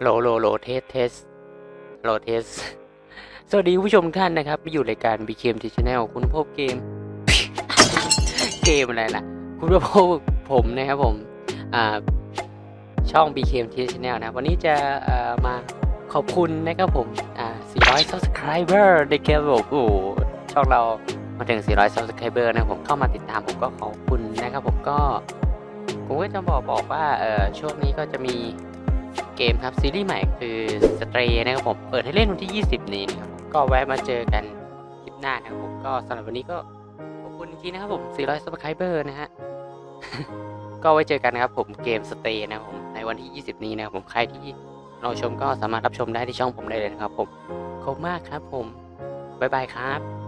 โลโลโลเทสเทสโลเทสสวัสดีผู้ชมท่านนะครับมาอยู่รายการ BKM t Channel คุณพบเกม เกมอะไรล่ะ คุณพบผมนะครับผม อ่า ช่อง BKM t Channel นะ วันนี้จะเอ่อมาขอบคุณนะครับผม อ่า 400 subscriber นะครับผมโอ้โช่องเรามาถึง 400 subscriber นะผมเข้ามาติดตามผมก็ขอบคุณนะครับผมก็ ผมก็จะบอกบอกว่า เออช่วงนี้ก็จะมี เกมครับซีรีส์ใหม่คือสเตรนะครับผมเปิดให้เล่นวันที่ 20 นี้นะครับผมก็แวะมาเจอกันคลิปหน้านะครับผมก็สำหรับวันนี้ก็ขอบคุณอีกทีนะครับผม 400 subscriber นะฮะก็ไว้เจอกันนะครับผมเกมสเตย์นะครับผมในวันที่ 20 นี้นะครับผมใครที่รอชมก็สามารถรับชมได้ที่ช่องผมได้เลยนะครับผมขอบมากครับผมบ๊ายบายครับ